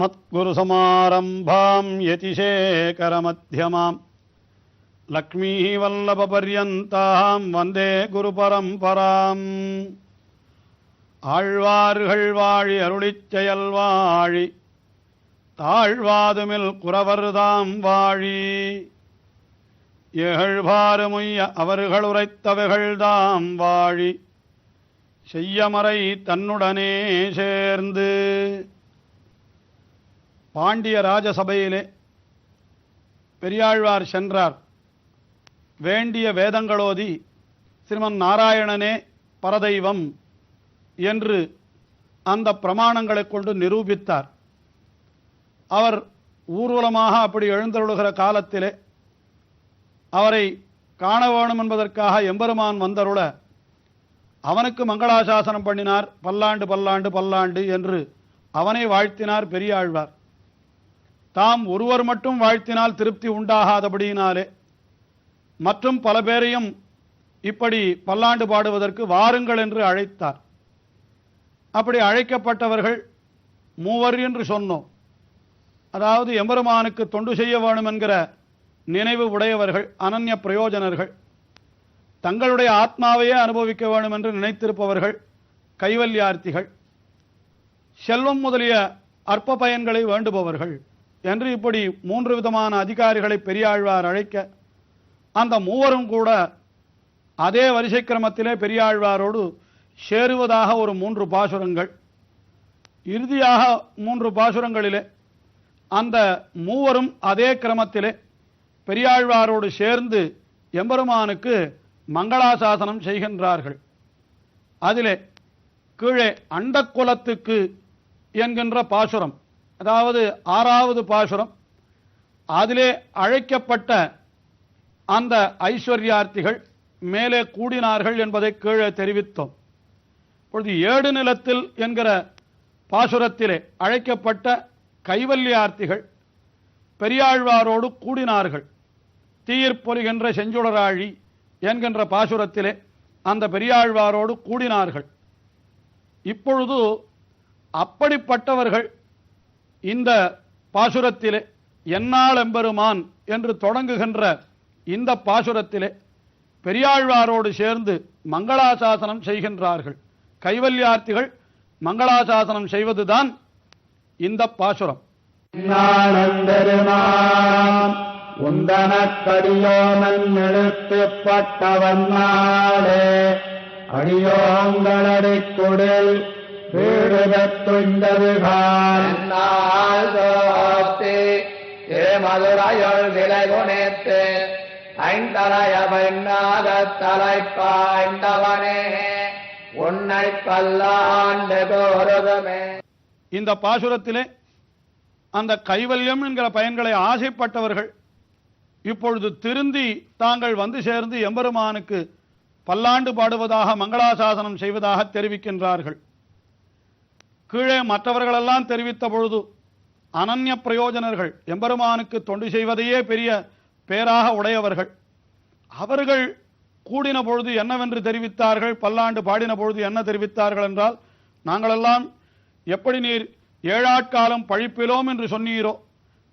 மத்குருசமாரம்பாம் யதிசேகரமத்தியமாம் லக்ஷ்மீவல்லபபர்யந்தாம் வந்தே குருபரம்பராம். ஆழ்வார்கள் வாழி அருளிச்செயல் வாழி தாழ்வாதுமில் குறவர்தாம் வாழி. எகழ்பாறுமுய்ய அவர்களுரைத்தவைகள்தாம் வாழி. செய்யமறை தன்னுடனே சேர்ந்து பாண்டிய ராஜசபையிலே பெரியாழ்வார் சென்றார். வேண்டிய வேதங்களோதி ஸ்ரீமன் நாராயணனே பரதெய்வம் என்று அந்த பிரமாணங்களை கொண்டு நிரூபித்தார். அவர் ஊர்வலமாக அப்படி எழுந்தருளுகிற காலத்திலே அவரை காண வேணும் என்பதற்காக எம்பெருமான் வந்தருள அவனுக்கு மங்களாசாசனம் பண்ணினார். பல்லாண்டு பல்லாண்டு பல்லாண்டு என்று அவனை வாழ்த்தினார் பெரியாழ்வார். தாம் ஒருவர் மட்டும் வாழ்த்தினால் திருப்தி உண்டாகாதபடியினாலே மற்றும் பல பேரையும் இப்படி பல்லாண்டு பாடுவதற்கு வாருங்கள் என்று அழைத்தார். அப்படி அழைக்கப்பட்டவர்கள் மூவர் என்று சொன்னோம். அதாவது எம்பெருமானுக்கு தொண்டு செய்ய வேணும் என்கிற நினைவு உடையவர்கள் அனன்ய பிரயோஜனர்கள் தங்களுடைய ஆத்மாவையே அனுபவிக்க வேண்டும் என்று நினைத்திருப்பவர்கள் கைவல்யார்த்திகள் செல்வம் முதலிய அற்ப பயன்களை வேண்டுபவர்கள் என்று இப்படி மூன்று விதமான அதிகாரிகளை பெரியாழ்வார் அழைக்க அந்த மூவரும் கூட அதே வரிசை கிரமத்திலே பெரியாழ்வாரோடு சேருவதாக ஒரு மூன்று பாசுரங்கள். இறுதியாக மூன்று பாசுரங்களிலே அந்த மூவரும் அதே கிரமத்திலே பெரியாழ்வாரோடு சேர்ந்து எம்பெருமானுக்கு மங்களாசாசனம் செய்கின்றார்கள். அதிலே கீழே அண்டக்குலத்துக்கு என்கின்ற பாசுரம். அதாவது ஆறாவது பாசுரம். அதிலே அழைக்கப்பட்ட அந்த ஐஸ்வர்யார்த்திகள் மேலே கூடினார்கள் என்பதை கீழே தெரிவித்தோம். இப்பொழுது ஏடு நிலத்தில் என்கிற பாசுரத்திலே அழைக்கப்பட்ட கைவல்யார்த்திகள் பெரியாழ்வாரோடு கூடினார்கள். தீயிற் பொலிகின்ற செஞ்சுடராழி என்கின்ற பாசுரத்திலே அந்த பெரியாழ்வாரோடு கூடினார்கள். இப்பொழுது அப்படிப்பட்டவர்கள் இந்த பாசுரத்திலே என்னால் எம்பெருமான் என்று தொடங்குகின்ற இந்த பாசுரத்திலே பெரியாழ்வாரோடு சேர்ந்து மங்களாசாசனம் செய்கின்றார்கள். கைவல்யார்த்திகள் மங்களாசாசனம் செய்வதுதான் இந்த பாசுரம். நாளந்தெருமான் உந்தனக்கடியோனன் எழுத்துப்பட்டவன் நாளே அடியோங்களடைக் குடில் தோத்தி திருமதுரையுள் விலை குணித்து ஐந்தலைய பெண்ணாத தலைப்பாய்ந்தவனே உன்னை பல்லாண்டு தோறுதுமே இந்த பாசுரத்திலே அந்த கைவல்யம் என்கிற பயன்களை ஆசைப்பட்டவர்கள் இப்பொழுது திருந்தி தாங்கள் வந்து சேர்ந்து எம்பெருமானுக்கு பல்லாண்டு பாடுவதாக மங்களாசாசனம் செய்வதாக தெரிவிக்கின்றார்கள். கீழே மற்றவர்களெல்லாம் தெரிவித்த பொழுது அனன்ய பிரயோஜனர்கள் எம்பெருமானுக்கு தொண்டு செய்வதையே பெரிய பேராக உடையவர்கள். அவர்கள் கூடின பொழுது என்னவென்று தெரிவித்தார்கள்? பல்லாண்டு பாடின பொழுது என்ன தெரிவித்தார்கள் என்றால் நாங்களெல்லாம் எப்படி நீர் ஏழாட்காலம் பழிப்பிலோம் என்று சொன்னீரோ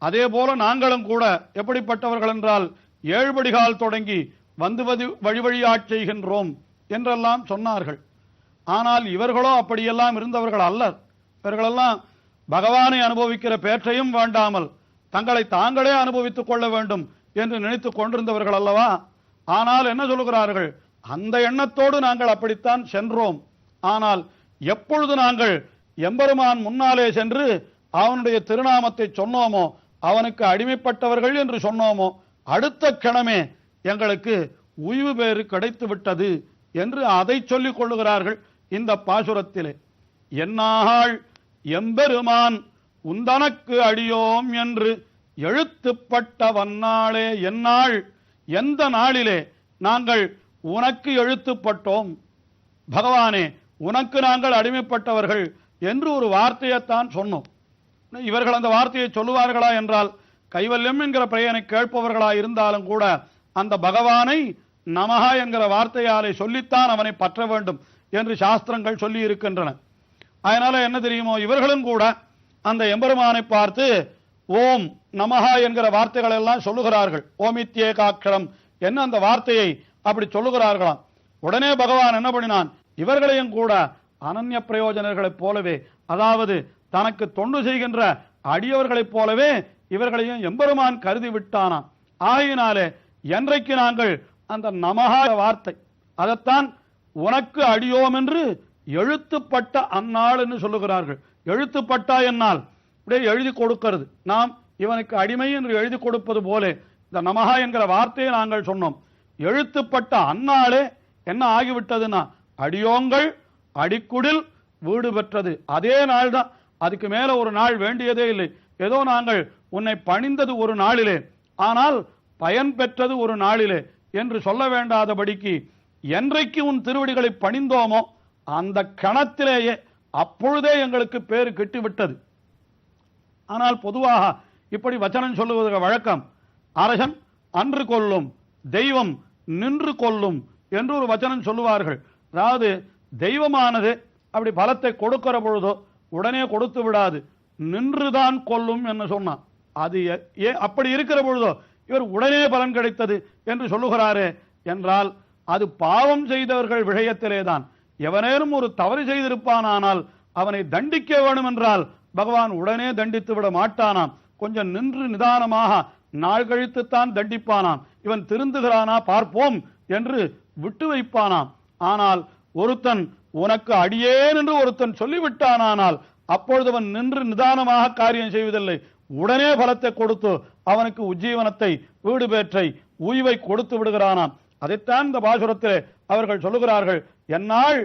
அதே போல நாங்களும் கூட எப்படிப்பட்டவர்கள் என்றால் ஏழுபடிகால் தொடங்கி வந்து வது வழி வழியாட் செய்கின்றோம் என்றெல்லாம் சொன்னார்கள். ஆனால் இவர்களோ அப்படியெல்லாம் இருந்தவர்கள் அல்லர். இவர்களெல்லாம் பகவானை அனுபவிக்கிற பேற்றையும் வேண்டாமல் தங்களை தாங்களே அனுபவித்துக் கொள்ள வேண்டும் என்று நினைத்துக் கொண்டிருந்தவர்கள் அல்லவா? ஆனால் என்ன சொல்லுகிறார்கள் அந்த எண்ணத்தோடு நாங்கள் அப்படித்தான் சென்றோம். ஆனால் எப்பொழுது நாங்கள் எம்பெருமான் முன்னாலே சென்று அவனுடைய திருநாமத்தை சொன்னோமோ அவனுக்கு அடிமைப்பட்டவர்கள் என்று சொன்னோமோ அடுத்த கிணமே எங்களுக்கு உய்வு பேறு கிடைத்து விட்டது என்று அதை சொல்லிக் கொள்ளுகிறார்கள் இந்த பாசுரத்திலே. என்னாள் எம்பெருமான் உந்தனக்கு அடியோம் என்று எழுத்துப்பட்ட வன்னாளே என்னாள் எந்த நாளிலே நாங்கள் உனக்கு எழுத்துப்பட்டோம்? பகவானே உனக்கு நாங்கள் அடிமைப்பட்டவர்கள் என்று ஒரு வார்த்தையைத்தான் சொன்னோம். இவர்கள் அந்த வார்த்தையை சொல்லுவார்களா என்றால் கைவல்யம் என்கிற பெயரை கேட்பவர்களா இருந்தாலும் கூட அந்த பகவானை நமஹா என்கிற வார்த்தையாலே சொல்லித்தான் அவனை பற்ற வேண்டும் என்று சாஸ்திரங்கள் சொல்லி இருக்கின்றன அதனால என்ன தெரியுமோ இவர்களும் கூட அந்த எம்பெருமானை பார்த்து ஓம் நமஹா என்கிற வார்த்தைகள் எல்லாம் சொல்லுகிறார்கள். ஓமித்யேகாட்சரம் என்ன அந்த வார்த்தையை அப்படி சொல்லுகிறார்களாம். உடனே பகவான் என்ன பண்ணினான்? இவர்களையும் கூட அனன்ய பிரயோஜனர்களைப் போலவே அதாவது தனக்கு தொண்டு செய்கின்ற அடியவர்களைப் போலவே இவர்களையும் எம்பெருமான் கருதி விட்டானாம். ஆகினாலே என்றைக்கு நாங்கள் அந்த நமஹா வார்த்தை அதைத்தான் உனக்கு அடியோம் என்று எழுத்துப்பட்ட அந்நாள் என்று சொல்லுகிறார்கள். எழுத்துப்பட்டா என்னால். இப்படியே எழுதி கொடுக்கிறது. நாம் இவனுக்கு அடிமை என்று எழுதி கொடுப்பது போல இந்த நமஹா என்கிற வார்த்தையை நாங்கள் சொன்னோம். எழுத்துப்பட்ட அந்நாளே என்ன ஆகிவிட்டதுன்னா அடியோங்கள் அடிக்குடில் வீடு பெற்றது. அதே நாள் தான் அதுக்கு மேல ஒரு நாள் வேண்டியதே இல்லை. ஏதோ நாங்கள் உன்னை பணிந்தது ஒரு நாளிலே ஆனால் பயன் பெற்றது ஒரு நாளிலே என்று சொல்ல வேண்டாதபடிக்கு என்றைக்கு உன் திருவடிகளை பணிந்தோமோ அந்த கணத்திலேயே அப்பொழுதே எங்களுக்கு பேரு கெட்டுவிட்டது. ஆனால் பொதுவாக இப்படி வச்சனம் சொல்லுவது வழக்கம் அரசன் அன்று கொல்லும் தெய்வம் நின்று கொல்லும் என்று ஒரு வச்சனம் சொல்லுவார்கள். அதாவது தெய்வமானது அப்படி பலத்தை கொடுக்கிற பொழுதோ உடனே கொடுத்து விடாது. நின்றுதான் கொல்லும் என்று சொன்னான். அது எ- ஏ அப்படி இருக்கிற பொழுதோ இவர் உடனே பலன் கிடைத்தது என்று சொல்லுகிறாரே என்றால் அது பாவம் செய்தவர்கள் விஷயத்திலேதான். எவனேனும் ஒரு தவறு செய்திருப்பானானால் அவனை தண்டிக்க வேண்டும் என்றால் பகவான் உடனே தண்டித்து விட மாட்டானாம். கொஞ்சம் நின்று நிதானமாக நாள் கழித்துத்தான் தண்டிப்பானாம். இவன் திருந்துகிறானா பார்ப்போம் என்று விட்டு வைப்பானாம். ஆனால் ஒருத்தன் உனக்கு அடியேன் என்று ஒருத்தன் சொல்லிவிட்டானானால் அப்பொழுது அவன் நின்று நிதானமாக காரியம் செய்வதில்லை. உடனே பலத்தை கொடுத்து அவனுக்கு உஜ்ஜீவனத்தை வீடு பேற்றை உய்வை கொடுத்து விடுகிறானாம். அதைத்தான் இந்த பாசுரத்தில் அவர்கள் சொல்லுகிறார்கள். என்னால்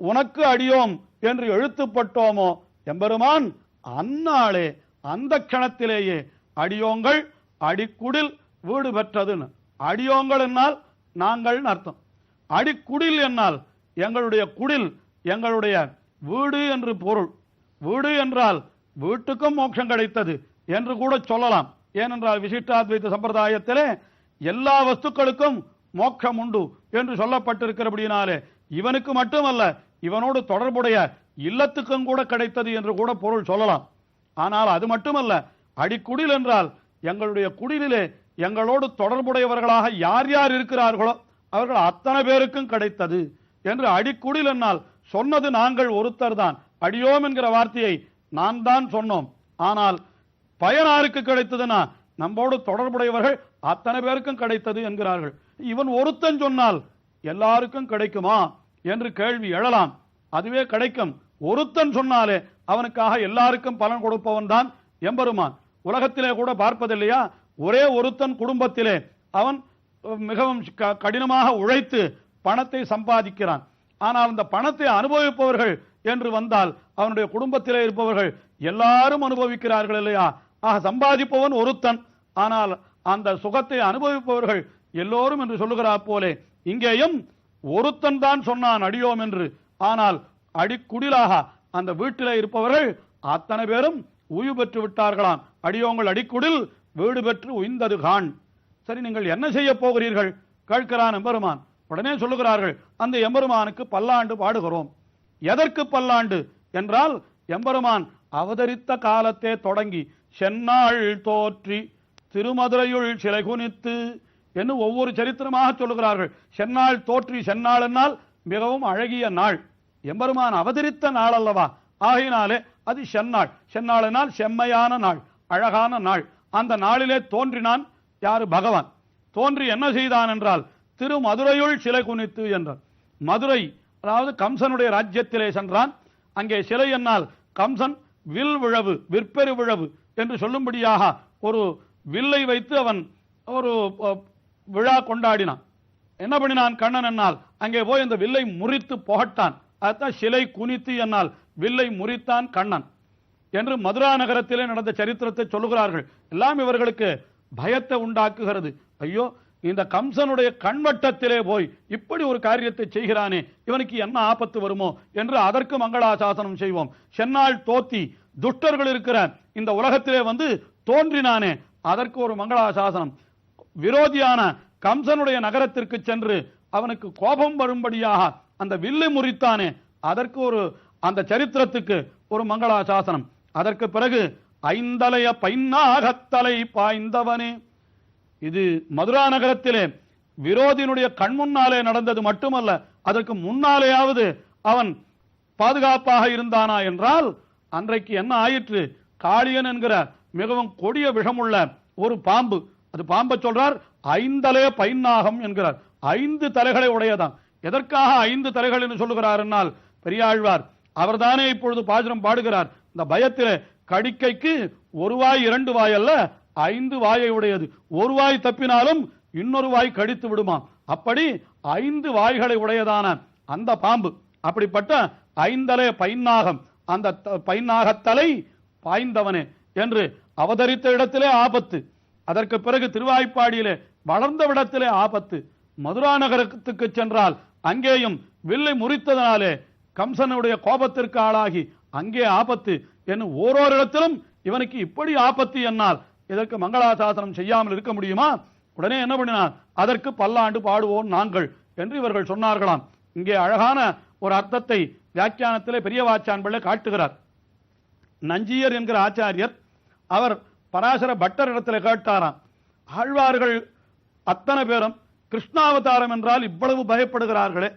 உனக்கு அடியோம் என்று எழுத்துப்பட்டோமோ எம்பெருமான் அந்நாளே அந்த கணத்திலேயே அடியோங்கள் அடிக்குடில் வீடு பெற்றதுன்னு. அடியோங்கள் என்னால் நாங்கள் அர்த்தம். அடிக்குடில் என்னால் எங்களுடைய குடில் எங்களுடைய வீடு என்று பொருள். வீடு என்றால் வீட்டுக்கும் மோட்சம் கிடைத்தது என்று கூட சொல்லலாம். ஏனென்றால் விசிஷ்டாத்வைத்த சம்பிரதாயத்திலே எல்லா வஸ்துக்களுக்கும் மோட்சம் உண்டு என்று சொல்லப்பட்டிருக்கிறபடியினாலே இவனுக்கு மட்டுமல்ல இவனோடு தொடர்புடைய இல்லத்துக்கும் கூட கிடைத்தது என்று கூட பொருள் சொல்லலாம். ஆனால் அது மட்டுமல்ல அடிக்குடில் என்றால் எங்களுடைய குடிலிலே எங்களோடு தொடர்புடையவர்களாக யார் யார் இருக்கிறார்களோ அவர்கள் அத்தனை பேருக்கும் கிடைத்தது என்று அடிக்குடில் என்னால் சொன்னது நாங்கள் ஒருத்தர் தான் அடியோம் என்கிற வார்த்தையை நான் தான் சொன்னோம். ஆனால் பயனாருக்கு கிடைத்ததுன்னா நம்மோடு தொடர்புடையவர்கள் அத்தனை பேருக்கும் கிடைத்தது என்கிறார்கள். இவன் ஒருத்தன் சொன்னால் எல்லாருக்கும் கிடைக்குமா என்று கேள்வி எழலாம். அதுவே கிடைக்கும். ஒருத்தன் சொன்னாலே அவனுக்காக எல்லாருக்கும் பலன் கொடுப்பவன் தான் எம்பெருமான். உலகத்திலே கூட பார்ப்பதில்லையா? ஒரே ஒருத்தன் குடும்பத்திலே அவன் மிகவும் க- கடினமாக உழைத்து பணத்தை சம்பாதிக்கிறான். ஆனால் அந்த பணத்தை அனுபவிப்பவர்கள் என்று வந்தால் அவனுடைய குடும்பத்திலே இருப்பவர்கள் எல்லாரும் அனுபவிக்கிறார்கள் இல்லையா? ஆக சம்பாதிப்பவன் ஒருத்தன். ஆனால் அந்த சுகத்தை அனுபவிப்பவர்கள் எல்லோரும் என்று சொல்லுகிறா போலே இங்கேயும் ஒருத்தன் தான் சொன்னான் அடியோம் என்று. ஆனால் அடிக்குடிலாக அந்த வீட்டிலே இருப்பவர்கள் அத்தனை பேரும் உய்வு பெற்று விட்டார்களாம். அடியோங்கள் அடிக்குடில் வீடு பெற்று உய்ந்தது கான் சரி நீங்கள் என்ன செய்ய போகிறீர்கள்? கேட்கிறான் எம்பெருமான். உடனே சொல்லுகிறார்கள் அந்த எம்பெருமானுக்கு பல்லாண்டு பாடுகிறோம். எதற்கு பல்லாண்டு? என்றால் எம்பெருமான் அவதரித்த காலத்தே தொடங்கி சென்னாள் தோற்றி திருமதுரையுள் சிலை குனித்து என்று ஒவ்வொரு சரித்திரமாக சொல்லுகிறார்கள். சென்னாள் தோற்றி சென்னாள் என்னால் மிகவும் அழகிய நாள். எம்பெருமான் அவதரித்த நாள் அல்லவா ஆகையினாலே அது சென்னாள் சென்னாளினால் செம்மையான நாள் அழகான நாள். அந்த நாளிலே தோன்றினான் யாரு? பகவான். தோன்றி என்ன செய்தான் என்றால் திருமதுரையுள் சிலை குனித்து என்றான். மதுரை அதாவது கம்சனுடைய ராஜ்யத்திலே சென்றான். அங்கே சிலை என்னால் கம்சன் வில் விழவு விற்பெரு விழவு என்று சொல்லும்படியாக ஒரு வில்லை வைத்து அவன் ஒரு விழா கொண்டாடினான். என்ன பண்ணினான்? கண்ணன் என்னால். அங்கே போய் அந்த வில்லை முறித்து புகட்டான். அதான் சிலை குனித்து என்னால். வில்லை முறித்தான் கண்ணன். என்று மதுரா நகரத்திலே நடந்த சரித்திரத்தை சொல்லுகிறார்கள். எல்லாம் இவர்களுக்கு பயத்தை உண்டாக்குகிறது. ஐயோ இந்த கம்சனுடைய கண்வட்டத்திலே போய் இப்படி ஒரு காரியத்தை செய்கிறானே இவனுக்கு என்ன ஆபத்து வருமோ என்று அதற்கு மங்களாசாசனம் செய்வோம். சென்னால் தோத்தி துஷ்டர்கள் இருக்கிற இந்த உலகத்திலே வந்து தோன்றினானே அதற்கு ஒரு மங்களாசாசனம். விரோதியான கம்சனுடைய நகரத்திற்கு சென்று அவனுக்கு கோபம் வரும்படியாக அந்த வில்லு முறித்தானே. அதற்கு ஒரு அந்த சரித்திரத்துக்கு ஒரு மங்களாசாசனம். அதற்கு பிறகு ஐந்தலைய பைன்னாகத்தலை பாய்ந்தவனே. இது மதுரா நகரத்திலே விரோதியினுடைய கண் முன்னாலே நடந்தது மட்டுமல்ல அதற்கு முன்னாலேயாவது அவன் பாதுகாப்பாக இருந்தானா என்றால் அன்றைக்கு என்ன ஆயிற்று? காளியன் என்கிற மிகவும் கொடிய விஷமுள்ள ஒரு பாம்பு அது பாம்பை சொல்றார் ஐந்தலே பைன்னாகம் என்கிறார். ஐந்து தலைகளை உடையதான். எதற்காக ஐந்து தலைகள் என்று சொல்லுகிறார் என்னால் பெரியாழ்வார் அவர்தானே இப்பொழுது பாசுரம் பாடுகிறார். இந்த பயத்திலே கடிக்கைக்கு ஒரு வாய் இரண்டு வாய் அல்ல ஐந்து வாயை உடையது. ஒரு வாய் தப்பினாலும் இன்னொரு வாய் கடித்து விடுமாம் அப்படி ஐந்து வாய்களை உடையதான அந்த பாம்பு. அப்படிப்பட்ட ஐந்தலே பைன்னாகம் அந்த த- பைன்னாகத்தலை பாய்ந்தவனே என்று அவதரித்த இடத்திலே ஆபத்து. அதற்கு பிறகு திருவாய்ப்பாடியிலே வளர்ந்த விடத்திலே ஆபத்து. மதுரா நகரத்துக்கு சென்றால் அங்கேயும் வில்லை முறித்ததனாலே கம்சனுடைய கோபத்திற்கு ஆளாகி அங்கே ஆபத்து என் ஓரோரு இடத்திலும் இவனுக்கு இப்படி ஆபத்து என்னால் இதற்கு மங்களாசாசனம் செய்யாமல் இருக்க முடியுமா? உடனே என்ன பண்ணினார்? அதற்கு பல்லாண்டு பாடுவோம் நாங்கள் என்று இவர்கள் சொன்னார்களாம். இங்கே அழகான ஒரு அர்த்தத்தை வியாக்கியானத்திலே பெரியவாச்சான் பிள்ளை காட்டுகிறார். நஞ்சியர் என்கிற ஆச்சாரியர் அவர் பராசர பட்டர் இடத்துல கேட்டாராம். ஆழ்வார்கள் அத்தனை பேரும் கிருஷ்ணாவதாரம் என்றால் இவ்வளவு பயப்படுகிறார்களே.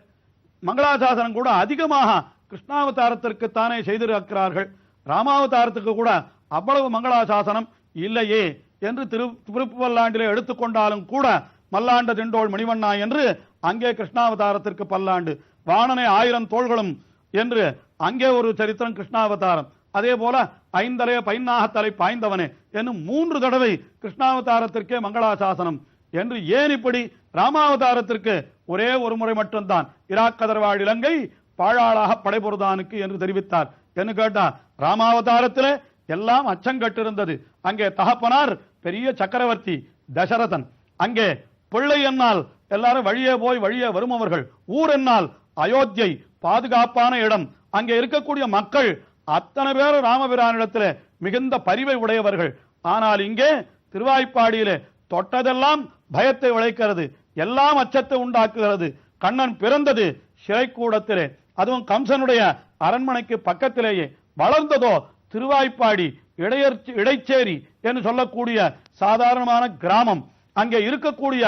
மங்களாசாசனம் கூட அதிகமாக கிருஷ்ணாவதாரத்திற்கு தானே செய்திருக்கிறார்கள். ராமாவதாரத்துக்கு கூட அவ்வளவு மங்களாசாசனம் இல்லையே என்று திரு திருப்புவல்லாண்டிலே எடுத்துக்கொண்டாலும் கூட மல்லாண்ட திண்டோள் மணிவண்ணா என்று அங்கே கிருஷ்ணாவதாரத்திற்கு பல்லாண்டு வானனை ஆயிரம் தோள்களும் என்று அங்கே ஒரு சரித்திரம் கிருஷ்ணாவதாரம். அதே போல ஐந்தலைய பைன்னாகத்தலை பாய்ந்தவனே என்னும் மூன்று தடவை கிருஷ்ணாவதாரத்திற்கே மங்களாசாசனம். என்று ஏன் இப்படி ராமாவதாரத்திற்கு ஒரே ஒரு முறை மட்டும்தான்? இராக்கதர்வாழ் இலங்கை பாழாளாக படைபொருதானுக்கு என்று தெரிவித்தார். என்று கேட்டார் ராமாவதாரத்திலே எல்லாம் அச்சங்கட்டிருந்தது. அங்கே தகப்பனார் பெரிய சக்கரவர்த்தி தசரதன். அங்கே பிள்ளை என்னால் எல்லாரும் வழியே போய் வழியே வருமவர்கள். ஊர் என்னால் அயோத்தியை பாதுகாப்பான இடம். அங்கே இருக்கக்கூடிய மக்கள் அத்தனை பேரும் ராமபிரானிடத்தில் மிகுந்த பரிவை உடையவர்கள். ஆனால் இங்கே திருவாய்ப்பாடியிலே தொட்டதெல்லாம் பயத்தை விளைக்கிறது எல்லாம் அச்சத்தை உண்டாக்குகிறது. கண்ணன் பிறந்தது சிறைக்கூடத்திலே. அதுவும் கம்சனுடைய அரண்மனைக்கு பக்கத்திலேயே. வளர்ந்ததோ திருவாய்ப்பாடி இடையர் இடைச்சேரி என்று சொல்லக்கூடிய சாதாரணமான கிராமம். அங்கே இருக்கக்கூடிய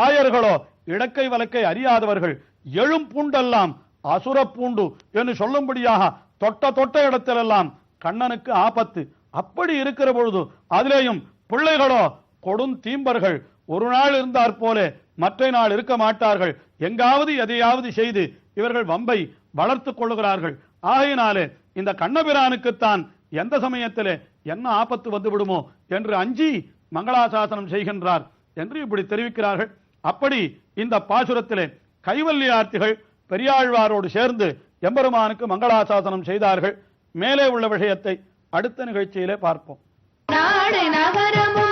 ஆயர்களோ இடக்கை வழக்கை அறியாதவர்கள். எழும் பூண்டெல்லாம் அசுர பூண்டு என்று சொல்லும்படியாக தொட்ட தொட்ட இடத்திலெல்லாம் கண்ணனுக்கு ஆபத்து. அப்படி இருக்கிற பொழுது அதிலேயும் பிள்ளைகளோ கொடும் தீம்பர்கள் ஒரு நாள் இருந்தாற் போலே மற்ற நாள் இருக்க மாட்டார்கள். எங்காவது எதையாவது செய்து இவர்கள் வம்பை வளர்த்துக் கொள்ளுகிறார்கள். ஆகையினாலே இந்த கண்ணபிரானுக்குத்தான் எந்த சமயத்திலே என்ன ஆபத்து வந்து விடுமோ என்று அஞ்சி மங்களாசாசனம் செய்கின்றார் என்று இப்படி தெரிவிக்கிறார்கள். அப்படி இந்த பாசுரத்திலே கைவல்லியார்த்திகள் பெரியாழ்வாரோடு சேர்ந்து எம்பெருமானுக்கு மங்களாசாசனம் செய்தார்கள். மேலே உள்ள விஷயத்தை அடுத்த நிகழ்ச்சியிலே பார்ப்போம். நாடு நகரமும்